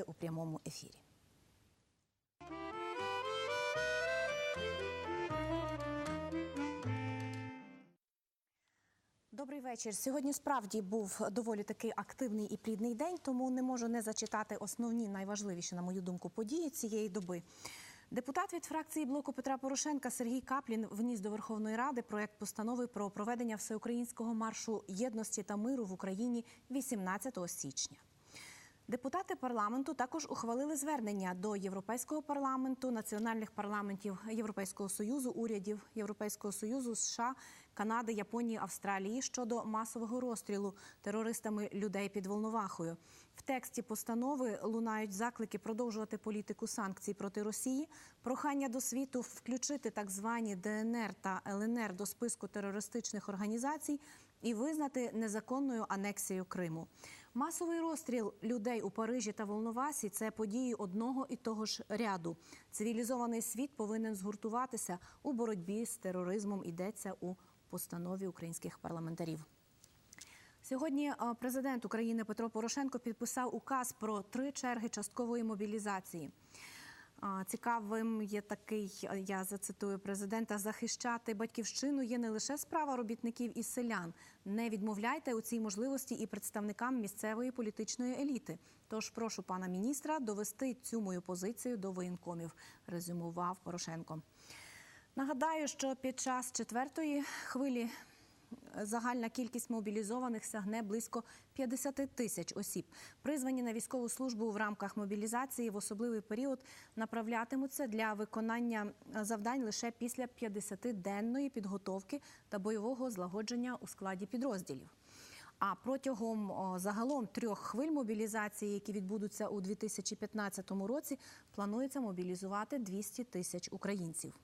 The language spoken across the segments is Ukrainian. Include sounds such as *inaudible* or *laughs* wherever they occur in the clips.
у прямому ефірі. Добрий вечір. Сьогодні справді був доволі такий активний і плідний день, тому не можу не зачитати основні найважливіші, на мою думку, події цієї доби. Депутат від фракції блоку Петра Порошенка Сергій Каплін вніс до Верховної Ради проект постанови про проведення всеукраїнського маршу єдності та миру в Україні 18 січня. Депутати парламенту також ухвалили звернення до Європейського парламенту, національних парламентів Європейського союзу, урядів Європейського союзу, США, Канади, Японії, Австралії щодо масового розстрілу терористами людей під Волновахою. В тексті постанови лунають заклики продовжувати політику санкцій проти Росії, прохання до світу включити так звані ДНР та ЛНР до списку терористичних організацій і визнати незаконною анексією Криму. Масовий розстріл людей у Парижі та Волновасі це події одного і того ж ряду. Цивілізований світ повинен згуртуватися у боротьбі з тероризмом. Йдеться у постанові українських парламентарів. Сьогодні президент України Петро Порошенко підписав указ про три черги часткової мобілізації. Цікавим є такий, е, я зацитую президента, захищати батьківщину є не лише справа робітників і селян. Не відмовляйте у цій можливості і представникам місцевої політичної еліти. Тож прошу пана міністра довести цю мою позицію до воєнкомів, резюмував Порошенко. Нагадаю, що під час четвертої хвилі загальна кількість мобілізованих сягне близько 50 тисяч осіб. Призвані на військову службу в рамках мобілізації в особливий період направлятимуться для виконання завдань лише після 50-денної підготовки та бойового злагодження у складі підрозділів. А протягом загалом трьох хвиль мобілізації, які відбудуться у 2015 році, планується мобілізувати 200 тисяч українців.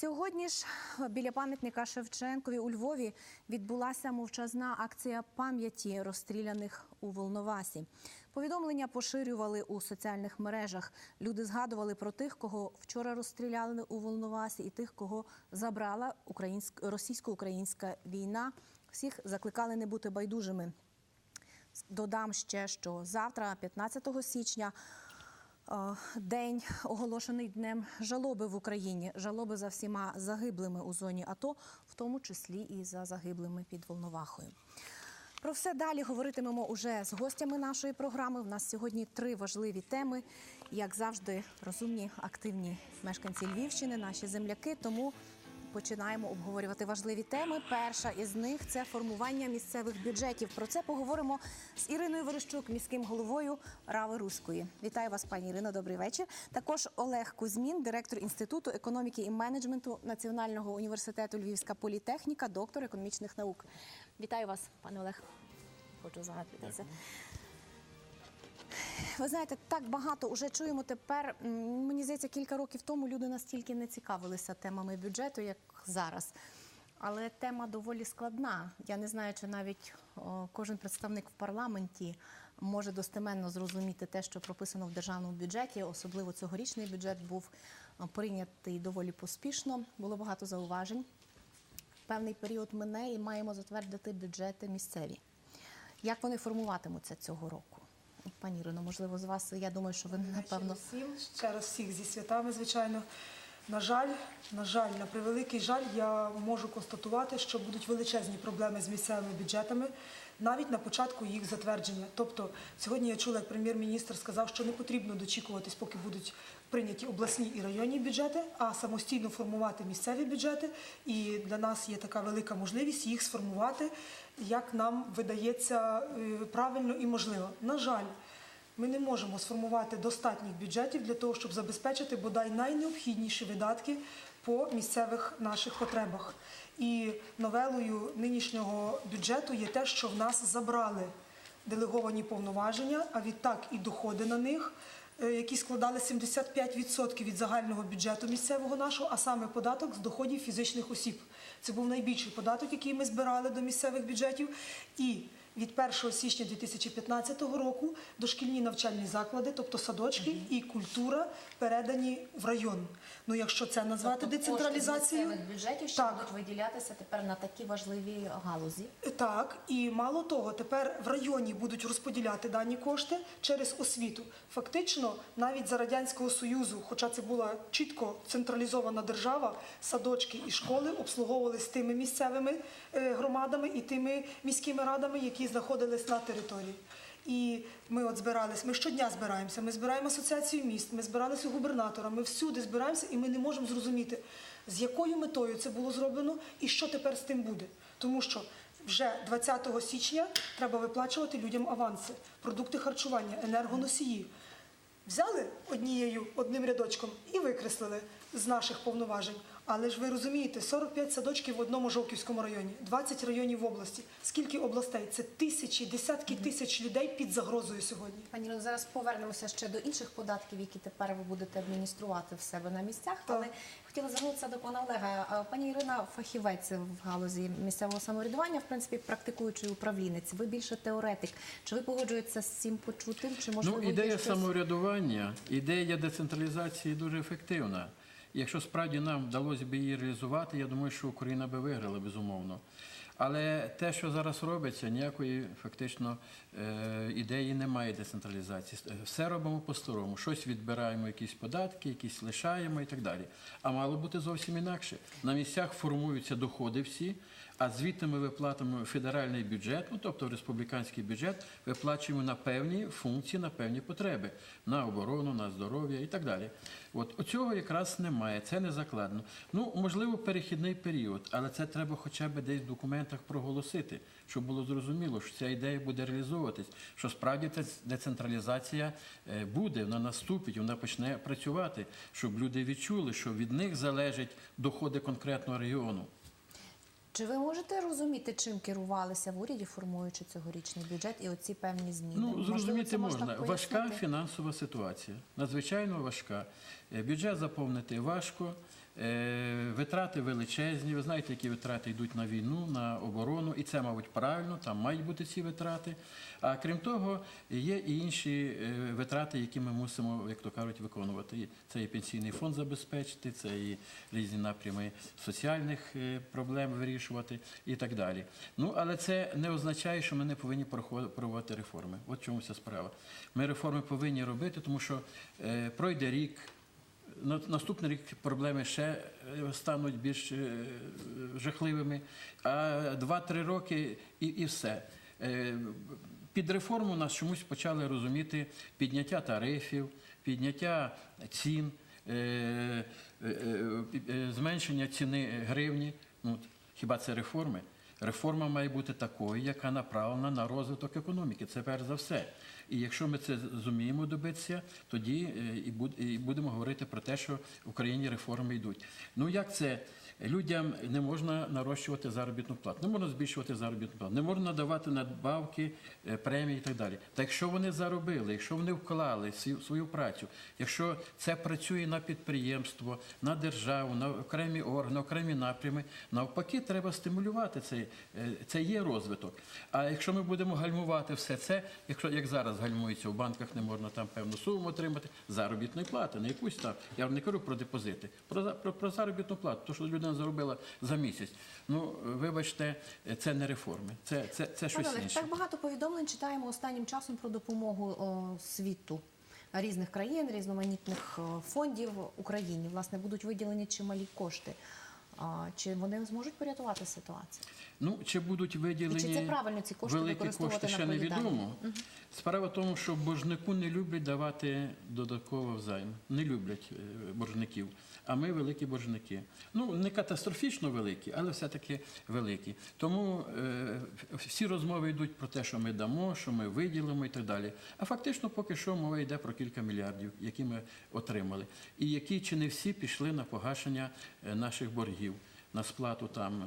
Сьогодні ж біля пам'ятника Шевченкові у Львові відбулася мовчазна акція пам'яті розстріляних у Волновасі. Повідомлення поширювали у соціальних мережах. Люди згадували про тих, кого вчора розстріляли у Волновасі, і тих, кого забрала російсько-українська війна. Всіх закликали не бути байдужими. Додам ще, що завтра, 15 січня. День оголошений днем жалоби в Україні, жалоби за всіма загиблими у зоні АТО, в тому числі і за загиблими під Волновахою. Про все далі говоритимемо уже з гостями нашої програми. В нас сьогодні три важливі теми. Як завжди, розумні, активні мешканці Львівщини, наші земляки. Тому починаємо обговорювати важливі теми. Перша із них це формування місцевих бюджетів. Про це поговоримо з Іриною Верещук, міським головою Рави Руської. Вітаю вас, пані Ірино. Добрий вечір. Також Олег Кузьмін, директор інституту економіки і менеджменту Національного університету Львівська політехніка, доктор економічних наук. Вітаю вас, пане Олег. Хочу загадатися. Ви знаєте, так багато вже чуємо тепер. Мені здається, кілька років тому люди настільки не цікавилися темами бюджету, як зараз. Але тема доволі складна. Я не знаю, чи навіть кожен представник в парламенті може достеменно зрозуміти те, що прописано в державному бюджеті. Особливо цьогорічний бюджет був прийнятий доволі поспішно. Було багато зауважень. Певний період мине і маємо затвердити бюджети місцеві. Як вони формуватимуться цього року? Пані Ірино, можливо, з вас я думаю, що ви напевно всім ще раз всіх зі святами, звичайно. На жаль, на жаль, на превеликий жаль, я можу констатувати, що будуть величезні проблеми з місцевими бюджетами навіть на початку їх затвердження. Тобто, сьогодні я чула, як прем'єр-міністр сказав, що не потрібно дочікуватись, поки будуть прийняті обласні і районні бюджети, а самостійно формувати місцеві бюджети. І для нас є така велика можливість їх сформувати, як нам видається правильно і можливо. На жаль. Ми не можемо сформувати достатніх бюджетів для того, щоб забезпечити бодай найнеобхідніші видатки по місцевих наших потребах. І новелою нинішнього бюджету є те, що в нас забрали делеговані повноваження, а відтак і доходи на них. Які складали 75% від загального бюджету місцевого нашого, а саме податок з доходів фізичних осіб. Це був найбільший податок, який ми збирали до місцевих бюджетів. І від 1 січня 2015 року дошкільні навчальні заклади, тобто садочки і культура, передані в район. Ну, якщо це назвати Тобто децентралізацією, кошти бюджетів, що Так. будуть виділятися тепер на такі важливі галузі. Так, і мало того, тепер в районі будуть розподіляти дані кошти через освіту. Фактично, навіть за радянського союзу, хоча це була чітко централізована держава, садочки і школи обслуговувалися тими місцевими е, громадами і тими міськими радами, які знаходились на території. І ми от збирались, ми щодня збираємося. Ми збираємо асоціацію міст, ми збиралися губернатора, ми всюди збираємося, і ми не можемо зрозуміти, з якою метою це було зроблено і що тепер з тим буде. Тому що вже 20 січня треба виплачувати людям аванси, продукти харчування, енергоносії. Взяли однією одним рядочком і викреслили з наших повноважень. Але ж ви розумієте, 45 садочків в одному Жовківському районі, 20 районів в області. Скільки областей? Це тисячі, десятки тисяч людей під загрозою сьогодні. Пані Ірино, зараз повернемося ще до інших податків, які тепер ви будете адмініструвати в себе на місцях. Так. Але хотіла звернутися до пана Олега. Пані Ірина, фахівець в галузі місцевого самоврядування, в принципі, практикуючий управлінець. Ви більше теоретик. Чи ви погоджуєтеся з цим почутим? Чи можливо Ну, ідея щось- самоврядування, ідея децентралізації дуже ефективна. Якщо справді нам вдалося б її реалізувати, я думаю, що Україна би виграла, безумовно. Але те, що зараз робиться, ніякої фактично е, ідеї немає децентралізації. Е, Все робимо по-старому. Щось відбираємо, якісь податки, якісь лишаємо і так далі. А мало бути зовсім інакше. На місцях формуються доходи всі, а звідти ми виплатимо федеральний бюджет, ну тобто республіканський бюджет, виплачуємо на певні функції, на певні потреби, на оборону, на здоров'я і так далі. От оцього якраз немає, це не закладено. Ну, можливо, перехідний період, але це треба хоча б десь в документах проголосити, щоб було зрозуміло, що ця ідея буде реалізовуватись, що справді децентралізація е, буде, вона наступить, вона почне працювати, щоб люди відчули, що від них залежать доходи конкретного регіону. Чи ви можете розуміти, чим керувалися в уряді, формуючи цьогорічний бюджет і оці певні зміни? Ну, зрозуміти можна. можна. Важка фінансова ситуація, надзвичайно важка. Е, Бюджет заповнити важко, витрати величезні. Ви знаєте, які витрати йдуть на війну, на оборону, і це, мабуть, правильно, там мають бути ці витрати. А крім того, є і інші е, витрати, які ми мусимо, як то кажуть, виконувати. Це і пенсійний фонд забезпечити, це і різні напрями соціальних е, проблем вирішувати і так далі. Ну, але це не означає, що ми не повинні проводити реформи. От чому вся справа. Ми реформи повинні робити, тому що е, пройде рік. На- Наступний рік проблеми ще е, стануть більш е, жахливими, а два-три роки і, і все. Е, Під реформу нас чомусь почали розуміти підняття тарифів, підняття цін, зменшення ціни гривні. Ну, хіба це реформи? Реформа має бути такою, яка направлена на розвиток економіки. Це перш за все. І якщо ми це зуміємо добитися, тоді е, і буд- і будемо говорити про те, що в Україні реформи йдуть. Ну як це? Людям не можна нарощувати заробітну плату, не можна збільшувати заробітну плату, не можна надавати надбавки, е, премії і так далі. Та якщо вони заробили, якщо вони вклали свою, працю, якщо це працює на підприємство, на державу, на окремі органи, окремі напрями, навпаки, треба стимулювати цей. е, Це є розвиток. А якщо ми будемо гальмувати все це, якщо як зараз гальмується в банках, не можна там певну суму отримати, заробітної плати, не якусь там. Я не кажу про депозити, про, про, про заробітну плату, то що людина заробила за місяць. Ну, вибачте, це не реформи, це, це, це щось Олег, інше. так багато повідомлень читаємо останнім часом про допомогу о, світу різних країн, різноманітних фондів Україні. Власне, будуть виділені чималі кошти. А, чи вони зможуть порятувати ситуацію? Ну, чи будуть виділені І чи це правильно ці кошти великі кошти, ще невідомо. Справа в тому, що боржнику не люблять давати додатково взайм. Не люблять е, боржників. А ми великі боржники. Ну, не катастрофічно великі, але все-таки великі. Тому е, всі розмови йдуть про те, що ми дамо, що ми виділимо і так далі. А фактично, поки що мова йде про кілька мільярдів, які ми отримали. І які чи не всі пішли на погашення е, наших боргів. На сплату там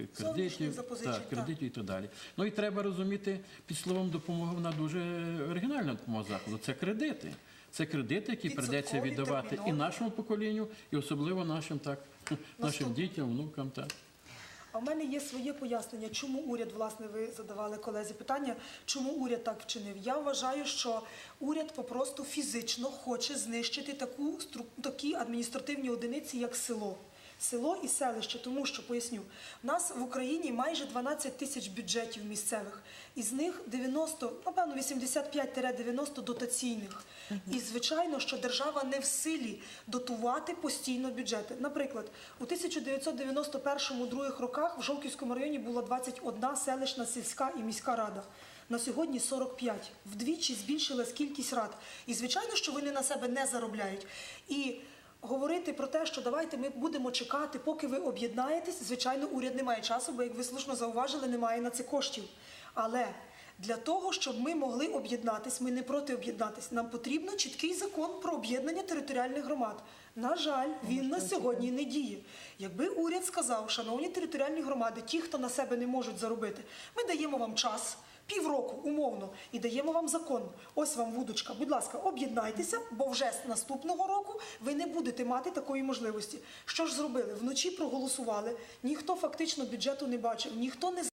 е, кредитів, так, кредитів і так далі. Ну і треба розуміти під словом допомога вона дуже оригінальна допомога заходу. Це кредити. Це кредити, які придеться віддавати і нашому поколінню, і особливо нашим так *laughs* нашим дітям, внукам. Так. А в мене є своє пояснення, чому уряд, власне, ви задавали колезі питання, чому уряд так вчинив. Я вважаю, що уряд попросту фізично хоче знищити таку такі адміністративні одиниці, як село. Село і селище, тому що поясню, в нас в Україні майже 12 тисяч бюджетів місцевих, із них 90, напевно, 85-90 дотаційних. І звичайно, що держава не в силі дотувати постійно бюджети. Наприклад, у 1991-2002 роках в Жовківському районі було 21 селищна сільська і міська рада. На сьогодні 45. Вдвічі збільшилась кількість рад. І звичайно, що вони на себе не заробляють. І говорити про те, що давайте ми будемо чекати, поки ви об'єднаєтесь, звичайно, уряд не має часу, бо як ви слушно зауважили, немає на це коштів. Але для того, щоб ми могли об'єднатись, ми не проти об'єднатись. Нам потрібно чіткий закон про об'єднання територіальних громад. На жаль, він на сьогодні не діє. Якби уряд сказав, шановні територіальні громади, ті, хто на себе не можуть заробити, ми даємо вам час. Півроку умовно і даємо вам закон. Ось вам вудочка. Будь ласка, об'єднайтеся, бо вже з наступного року ви не будете мати такої можливості. Що ж зробили? Вночі проголосували. Ніхто фактично бюджету не бачив, ніхто не